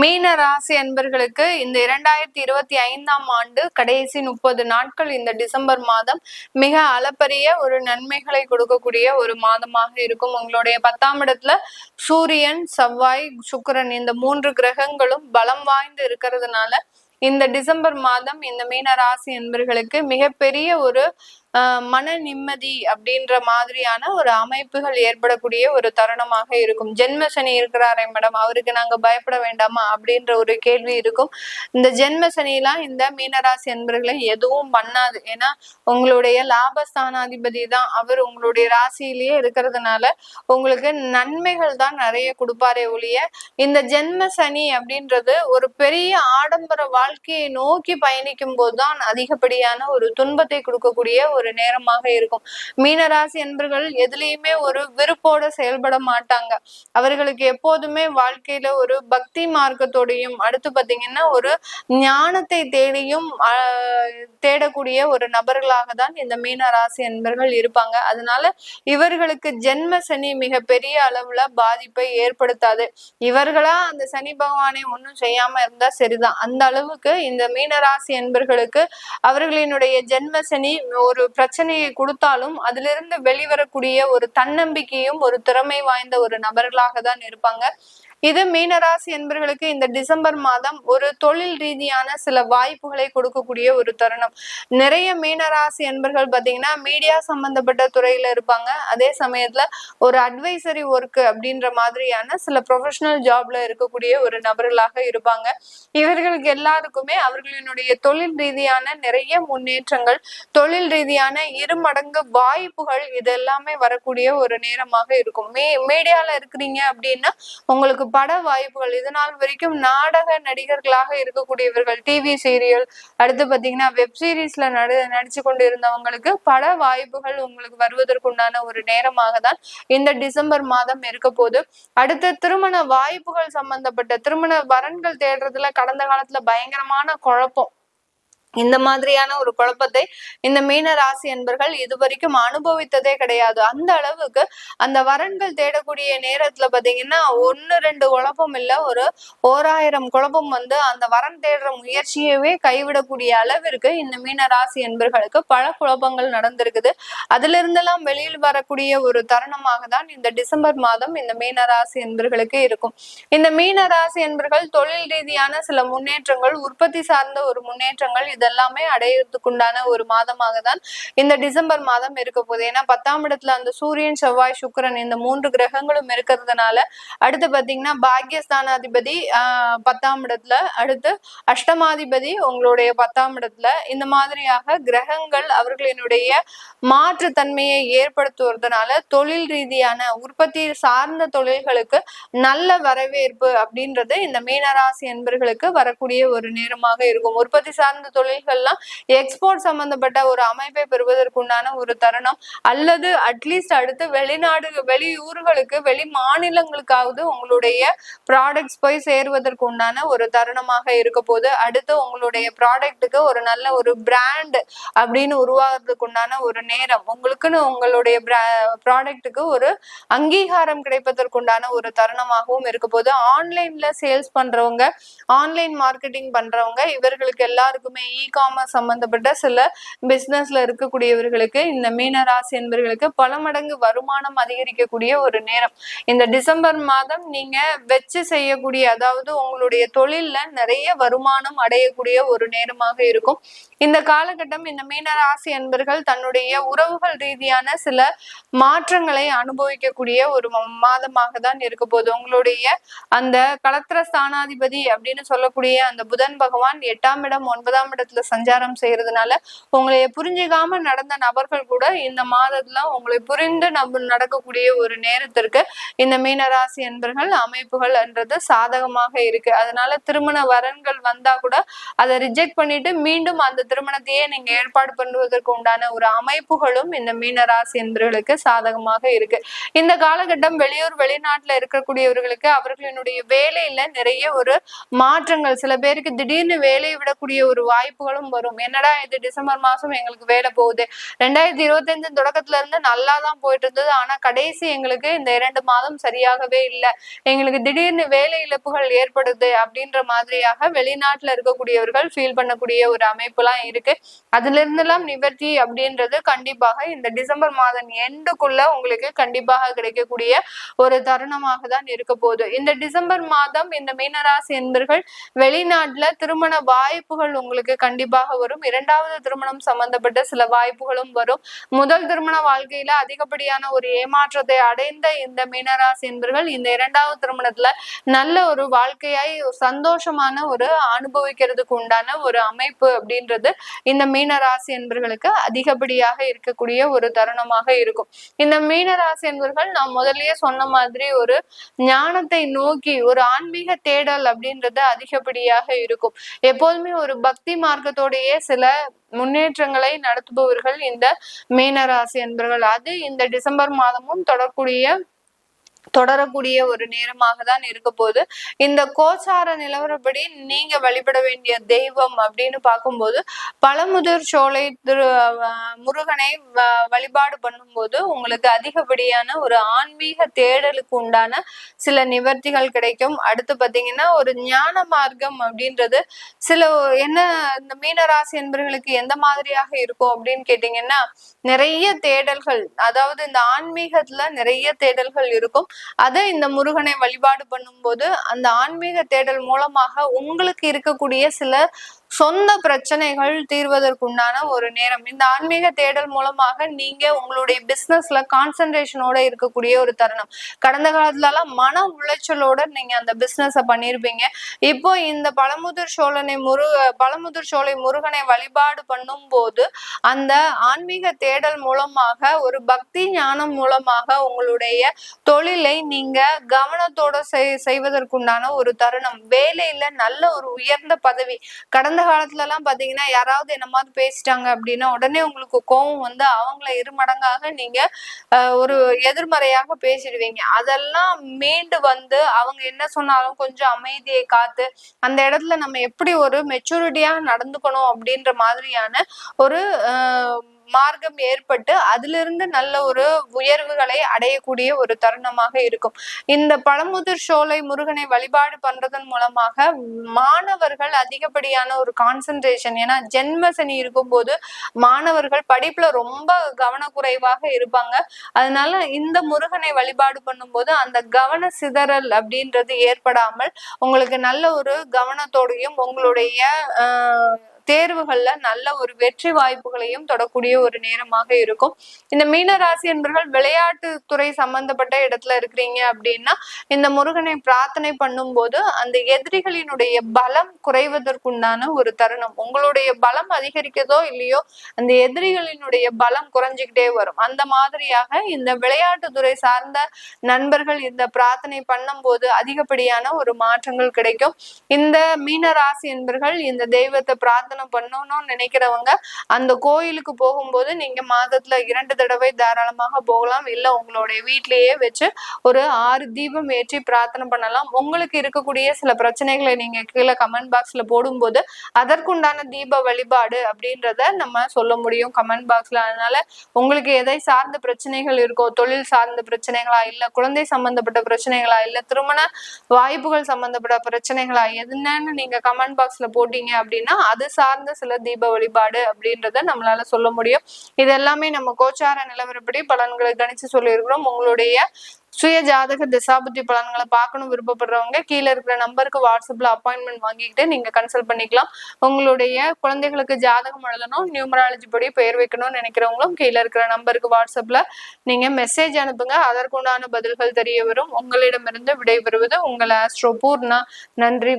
மீன ராசி அன்பர்களுக்கு இந்த இரண்டாயிரத்தி இருபத்தி ஐந்தாம் ஆண்டு கடைசி முப்பது நாட்கள் இந்த டிசம்பர் மாதம் மிக அளப்பரிய ஒரு நன்மைகளை கொடுக்கக்கூடிய ஒரு மாதமாக இருக்கும். உங்களுடைய பத்தாம் இடத்துல சூரியன் செவ்வாய் சுக்கிரன் இந்த மூன்று கிரகங்களும் பலம் வாய்ந்து இருக்கிறதுனால இந்த டிசம்பர் மாதம் இந்த மீன ராசி என்பர்களுக்கு மிகப்பெரிய ஒரு மன நிம்மதி அப்படின்ற மாதிரியான ஒரு அமைப்புகள் ஏற்படக்கூடிய ஒரு தருணமாக இருக்கும். ஜென்ம சனி இருக்கிறாரே மேடம் அவருக்கு நாங்க பயப்பட வேண்டாமா அப்படின்ற ஒரு கேள்வி இருக்கும். இந்த ஜென்ம சனிலாம் இந்த மீனராசி என்பர்களை எதுவும் பண்ணாது. ஏன்னா உங்களுடைய லாபஸ்தானாதிபதி தான். அவர் உங்களுடைய ராசியிலேயே இருக்கிறதுனால உங்களுக்கு நன்மைகள் தான் நிறைய கொடுப்பாரே ஒழிய இந்த ஜென்ம சனி அப்படின்றது ஒரு பெரிய ஆடம்பர வாழ்க்கையை நோக்கி பயணிக்கும் போதுதான் அதிகப்படியான ஒரு துன்பத்தை கொடுக்கக்கூடிய ஒரு நேரமாக இருக்கும். மீனராசி என்பர்கள் எதுலேயுமே ஒரு விருப்போட செயல்பட மாட்டாங்க. அவர்களுக்கு எப்போதுமே வாழ்க்கையில ஒரு பக்தி மார்க்கத்தோடையும் அடுத்து பாத்தீங்கன்னா ஒரு ஞானத்தை தேடியும் தேடக்கூடிய ஒரு நபர்களாக தான் இந்த மீனராசி என்பர்கள் இருப்பாங்க. அதனால இவர்களுக்கு ஜென்ம சனி மிக பெரிய அளவுல பாதிப்பை ஏற்படுத்தாது. இவர்களா அந்த சனி பகவானை ஒன்றும் செய்யாம இருந்தா சரிதான். அந்த அளவுக்கு இந்த மீனராசி என்பர்களுக்கு அவர்களினுடைய ஜென்ம சனி ஒரு பிரச்சனையை கொடுத்தாலும் அதிலிருந்து வெளிவரக்கூடிய ஒரு தன்னம்பிக்கையும் ஒரு திறமை வாய்ந்த ஒரு நபர்களாக தான் இருப்பாங்க. இது மீனராசி என்பர்களுக்கு இந்த டிசம்பர் மாதம் ஒரு தொழில் ரீதியான சில வாய்ப்புகளை கொடுக்கக்கூடிய ஒரு தருணம். நிறைய மீனராசி என்பர்கள் பாத்தீங்கன்னா மீடியா சம்பந்தப்பட்ட துறையில இருப்பாங்க. அதே சமயத்துல ஒரு அட்வைசரி ஒர்க் அப்படின்ற மாதிரியான சில ப்ரொஃபஷனல் ஜாப்ல இருக்கக்கூடிய ஒரு நபர்களாக இருப்பாங்க. இவர்களுக்கு எல்லாருக்குமே அவர்களினுடைய தொழில் ரீதியான நிறைய முன்னேற்றங்கள் தொழில் ரீதியான இரு மடங்கு வாய்ப்புகள் இது எல்லாமே வரக்கூடிய ஒரு நேரமாக இருக்கும். மீ மீடியால இருக்கிறீங்க அப்படின்னா உங்களுக்கு பட வாய்ப்புகள். இது நாள் வரைக்கும் நாடக நடிகர்களாக இருக்கக்கூடியவர்கள் டிவி சீரியல் அடுத்து பார்த்தீங்கன்னா வெப் சீரிஸ்ல நடி நடிச்சு கொண்டு இருந்தவங்களுக்கு பட வாய்ப்புகள் உங்களுக்கு வருவதற்குண்டான ஒரு நேரமாக தான் இந்த டிசம்பர் மாதம் இருக்க போது அடுத்து திருமண வாய்ப்புகள் சம்பந்தப்பட்ட திருமண வரன்கள் தேடுறதுல கடந்த காலத்துல பயங்கரமான குழப்பம். இந்த மாதிரியான ஒரு குழப்பத்தை இந்த மீன ராசி என்பர்கள் இதுவரைக்கும் அனுபவித்ததே கிடையாது. அந்த அளவுக்கு அந்த வரன்கள் தேடக்கூடிய நேரத்துல பாத்தீங்கன்னா ஒன்னு ரெண்டு குழப்பம் இல்ல ஒரு ஓராயிரம் குழப்பம் வந்து அந்த வரன் தேடுற முயற்சியவே கைவிடக்கூடிய அளவிற்கு இந்த மீன ராசி என்பர்களுக்கு பல குழப்பங்கள் நடந்திருக்குது. அதுல இருந்தெல்லாம் வெளியில் வரக்கூடிய ஒரு தருணமாக தான் இந்த டிசம்பர் மாதம் இந்த மீன ராசி என்பர்களுக்கு இருக்கும். இந்த மீன ராசி என்பர்கள் தொழில் ரீதியான சில முன்னேற்றங்கள் உற்பத்தி சார்ந்த ஒரு முன்னேற்றங்கள் இதெல்லாமே அடையிறதுக்குண்டான ஒரு மாதமாக தான் இந்த டிசம்பர் மாதம் இருக்க போகுது. ஏன்னா பத்தாம் இடத்துல அந்த சூரியன் செவ்வாய் சுக்கரன் இந்த மூன்று கிரகங்களும் இருக்கிறதுனால அடுத்து பாத்தீங்கன்னா பாக்யஸ்தானாதிபதி ஆஹ் பத்தாம் இடத்துல அடுத்து அஷ்டமாதிபதி உங்களுடைய பத்தாம் இடத்துல. இந்த மாதிரியாக கிரகங்கள் அவர்களினுடைய மாற்று தன்மையை ஏற்படுத்துவதனால தொழில் ரீதியான உற்பத்தி சார்ந்த தொழில்களுக்கு நல்ல வரவேற்பு அப்படின்றது இந்த மீனராசி என்பர்களுக்கு வரக்கூடிய ஒரு நேரமாக இருக்கும். உற்பத்தி சார்ந்த தொழில் தொழில்கள்லாம் எக்ஸ்போர்ட் சம்பந்தப்பட்ட ஒரு அமைப்பை பெறுவதற்குண்டான ஒரு தருணம். அல்லது அட்லீஸ்ட் அடுத்து வெளிநாடு வெளியூர்களுக்கு வெளி மாநிலங்களுக்காவது உங்களுடைய ப்ராடக்ட்ஸ் போய் சேருவதற்கு உண்டான ஒரு தருணமாக இருக்க போது அடுத்து உங்களுடைய ப்ராடக்ட்டுக்கு ஒரு நல்ல ஒரு பிராண்ட் அப்படின்னு உருவாகிறதுக்கு உண்டான ஒரு நேரம். உங்களுக்குன்னு உங்களுடைய ப்ராடக்ட்டுக்கு ஒரு அங்கீகாரம் கிடைப்பதற்குண்டான ஒரு தருணமாகவும் இருக்க போது ஆன்லைன்ல சேல்ஸ் பண்றவங்க ஆன்லைன் மார்க்கெட்டிங் பண்றவங்க இவர்களுக்கு எல்லாருக்குமே இ காமர்ஸ் சம்பந்தப்பட்ட சில பிசினஸ்ல இருக்கக்கூடியவர்களுக்கு இந்த மீனராசி என்பவர்களுக்கு பல மடங்கு வருமானம் அதிகரிக்கக்கூடிய ஒரு நேரம். இந்த டிசம்பர் மாதம் நீங்க வச்சு செய்யக்கூடிய அதாவது உங்களுடைய தொழில்ல நிறைய வருமானம் அடையக்கூடிய ஒரு நேரமாக இருக்கும். இந்த காலகட்டம் இந்த மீனராசி என்பர்கள் தன்னுடைய உறவுகள் ரீதியான சில மாற்றங்களை அனுபவிக்கக்கூடிய ஒரு மாதமாக தான் இருக்க போகுது. உங்களுடைய அந்த கலத்திர ஸ்தானாதிபதி அப்படின்னு சொல்லக்கூடிய அந்த புதன் பகவான் எட்டாம் இடம் ஒன்பதாம் இடத்துல இடத்துல சஞ்சாரம் செய்யறதுனால உங்களை புரிஞ்சுக்காம நடந்த நபர்கள் கூட இந்த மாதத்துல உங்களை புரிந்து நம்ம நடக்கக்கூடிய ஒரு நேரத்திற்கு இந்த மீனராசி என்பர்கள் அமைப்புகள் என்றது சாதகமாக இருக்கு. அதனால திருமண வரன்கள் வந்தா கூட அதை ரிஜெக்ட் பண்ணிட்டு மீண்டும் அந்த திருமணத்தையே நீங்க ஏற்பாடு பண்ணுவதற்கு உண்டான ஒரு அமைப்புகளும் இந்த மீனராசி என்பவர்களுக்கு சாதகமாக இருக்கு. இந்த காலகட்டம் வெளியூர் வெளிநாட்டுல இருக்கக்கூடியவர்களுக்கு அவர்களினுடைய வேலையில நிறைய ஒரு மாற்றங்கள். சில பேருக்கு திடீர்னு வேலையை விடக்கூடிய ஒரு வாய்ப்பு வாய்ப்புகளும் வரும். என்னடா இது டிசம்பர் மாசம் எங்களுக்கு வேலை போகுது. ரெண்டாயிரத்தி இருபத்தி அஞ்சு தொடக்கத்துல இருந்து நல்லா தான் போயிட்டு இருந்தது ஆனா கடைசி எங்களுக்கு இந்த இரண்டு மாதம் சரியாகவே இல்லை. எங்களுக்கு திடீர்னு வேலை இழப்புகள் ஏற்படுது அப்படின்ற மாதிரியாக வெளிநாட்டுல இருக்கக்கூடியவர்கள் ஃபீல் பண்ணக்கூடிய ஒரு அமைப்பு எல்லாம் இருக்கு. அதுல இருந்தெல்லாம் நிவர்த்தி அப்படின்றது கண்டிப்பாக இந்த டிசம்பர் மாதம் எண்டுக்குள்ள உங்களுக்கு கண்டிப்பாக கிடைக்கக்கூடிய ஒரு தருணமாக தான் இருக்க போகுது. இந்த டிசம்பர் மாதம் இந்த மீனராசி என்பர்கள் வெளிநாட்டுல திருமண வாய்ப்புகள் உங்களுக்கு கண்டிப்பாக வரும். இரண்டாவது திருமணம் சம்பந்தப்பட்ட சில வாய்ப்புகளும் வரும். முதல் திருமண வாழ்க்கையில அதிகப்படியான ஒரு ஏமாற்றத்தை அடைந்த இந்த மீனராசி என்பர்கள் இந்த இரண்டாவது திருமணத்துல நல்ல ஒரு வாழ்க்கையாய் சந்தோஷமான ஒரு அனுபவிக்கிறதுக்கு உண்டான ஒரு அமைப்பு அப்படின்றது இந்த மீனராசி என்பர்களுக்கு அதிகப்படியாக இருக்கக்கூடிய ஒரு தருணமாக இருக்கும். இந்த மீனராசி என்பர்கள் நான் முதல்லயே சொன்ன மாதிரி ஒரு ஞானத்தை நோக்கி ஒரு ஆன்மீக தேடல் அப்படின்றது அதிகப்படியாக இருக்கும். எப்போதுமே ஒரு பக்தி மா மார்க்கத்தோடையே சில முன்னேற்றங்களை நடத்துபவர்கள் இந்த மீனராசி என்பர்கள் அது இந்த டிசம்பர் மாதமும் தொடர்புடைய தொடரக்கூடிய ஒரு நேரமாக தான் இருக்க போது இந்த கோச்சார நிலவரப்படி நீங்க வழிபட வேண்டிய தெய்வம் அப்படின்னு பார்க்கும்போது பழமுதிர் சோலை திரு முருகனை வழிபாடு பண்ணும்போது உங்களுக்கு அதிகப்படியான ஒரு ஆன்மீக தேடலுக்கு உண்டான சில நிவர்த்திகள் கிடைக்கும். அடுத்து பாத்தீங்கன்னா ஒரு ஞான மார்க்கம் அப்படின்றது சில என்ன இந்த மீனராசி என்பர்களுக்கு எந்த மாதிரியாக இருக்கும் அப்படின்னு கேட்டீங்கன்னா நிறைய தேடல்கள் அதாவது இந்த ஆன்மீகத்துல நிறைய தேடல்கள் இருக்கும். அதை இந்த முருகனை வழிபாடு பண்ணும்போது அந்த ஆன்மீக தேடல் மூலமாக உங்களுக்கு இருக்கக்கூடிய சில சொந்த பிரச்சனைகள் தீர்வதற்குண்டான ஒரு நேரம். இந்த ஆன்மீக தேடல் மூலமாக நீங்க உங்களுடைய பிசினஸ்ல கான்சென்ட்ரேஷனோட இருக்கக்கூடிய ஒரு தருணம். கடந்த காலத்துல எல்லாம் மன உளைச்சலோட நீங்க அந்த பிசினஸ பண்ணிருப்பீங்க. இப்போ இந்த பழமுதிர் சோழனை முரு பழமுதிர் சோலை முருகனை வழிபாடு பண்ணும் போது அந்த ஆன்மீக தேடல் மூலமாக ஒரு பக்தி ஞானம் மூலமாக உங்களுடைய தொழிலை நீங்க கவனத்தோட செய்வதற்குண்டான ஒரு தருணம். வேலையில நல்ல ஒரு உயர்ந்த பதவி. கடந்த காலத்துல எல்லாம் பாத்தீங்கன்னா யாராவது என்ன மாதிரி பேசிட்டாங்க அப்படின்னா உடனே உங்களுக்கு கோபம் வந்து அவங்கள இருமடங்காக நீங்க ஒரு எதிர்மறையாக பேசிடுவீங்க. அதெல்லாம் மீண்டு வந்து அவங்க என்ன சொன்னாலும் கொஞ்சம் அமைதியை காத்து அந்த இடத்துல நம்ம எப்படி ஒரு மெச்சூரிட்டியாக நடந்துக்கணும் அப்படின்ற மாதிரியான ஒரு மார்க்கம் ஏற்பட்டு அதிலிருந்து நல்ல ஒரு உயர்வுகளை அடையக்கூடிய ஒரு தருணமாக இருக்கும். இந்த பழமுதிர் சோலை முருகனை வழிபாடு பண்றதன் மூலமாக மாணவர்கள் அதிகப்படியான ஒரு கான்சென்ட்ரேஷன் ஏன்னா ஜென்ம சனி இருக்கும்போது மாணவர்கள் படிப்புல ரொம்ப கவனக்குறைவாக இருப்பாங்க. அதனால இந்த முருகனை வழிபாடு பண்ணும்போது அந்த கவன சிதறல் அப்படின்றது ஏற்படாமல் உங்களுக்கு நல்ல ஒரு கவனத்தோடையும் உங்களுடைய தேர்வுகள்ல நல்ல ஒரு வெற்றி வாய்ப்புகளையும் தொடக்கூடிய ஒரு நேரமாக இருக்கும். இந்த மீன ராசி என்பர்கள் விளையாட்டு துறை சம்பந்தப்பட்ட இடத்துல இருக்கிறீங்க அப்படின்னா இந்த முருகனை பிரார்த்தனை பண்ணும் போது அந்த எதிரிகளினுடைய பலம் குறைவதற்குண்டான ஒரு தருணம். உங்களுடைய பலம் அதிகரிக்கதோ இல்லையோ அந்த எதிரிகளினுடைய பலம் குறைஞ்சுக்கிட்டே வரும். அந்த மாதிரியாக இந்த விளையாட்டு துறை சார்ந்த நண்பர்கள் இந்த பிரார்த்தனை பண்ணும் போது அதிகப்படியான ஒரு மாற்றங்கள் கிடைக்கும். இந்த மீன ராசி என்பர்கள் இந்த தெய்வத்தை பிரார்த்தனை பண்ண பண்ணணும்னு நினைக்கிறவங்க அந்த கோயிலுக்கு போகும்போது நீங்க மாதத்துல இரண்டு தடவை தாராளமாக போகலாம். இல்ல உங்களுடைய வீட்லயே வச்சு ஒரு ஆறு தீபம் ஏற்றி பிரார்த்தனை பண்ணலாம். உங்களுக்கு இருக்கக்கூடிய சில பிரச்சனைகளை நீங்க கீழே கமெண்ட் பாக்ஸ்ல போடும்போது அதற்குண்டான தீப வழிபாடு அப்படின்றத நம்ம சொல்ல முடியும் கமெண்ட் பாக்ஸ்ல அதனால உங்களுக்கு எதை சார்ந்த பிரச்சனைகள் இருக்கோ தொழில் சார்ந்த பிரச்சனைகளா இல்ல குழந்தை சம்பந்தப்பட்ட பிரச்சனைகளா இல்ல திருமண வாய்ப்புகள் சம்பந்தப்பட்ட பிரச்சனைகளா என்னன்னு நீங்க கமெண்ட் பாக்ஸ்ல போட்டீங்க அப்படின்னா அது சார்ந்த சில தீப வழிபாடு அப்படின்றத நம்மளால சொல்ல முடியும். இது எல்லாமே நம்ம கோச்சார நிலவரப்படி பலன்களை கணிச்சு சொல்லியிருக்கிறோம். உங்களுடைய சுய ஜாதக திசாபுத்தி பலன்களை பார்க்கணும் விருப்பப்படுறவங்க கீழே இருக்கிற நம்பருக்கு வாட்ஸ்அப்ல அப்பாயின்மெண்ட் வாங்கிக்கிட்டு நீங்க கன்சல்ட் பண்ணிக்கலாம். உங்களுடைய குழந்தைகளுக்கு ஜாதகம் எழுதணும் நியூமராலஜி படி பெயர் வைக்கணும்னு நினைக்கிறவங்களும் கீழே இருக்கிற நம்பருக்கு வாட்ஸ்அப்ல நீங்க மெசேஜ் அனுப்புங்க. அதற்குண்டான பதில்கள் தெரிய வரும். உங்களிடமிருந்து விடைபெறுவது உங்களை ஆஸ்ட்ரோ பூர்ணா நன்றி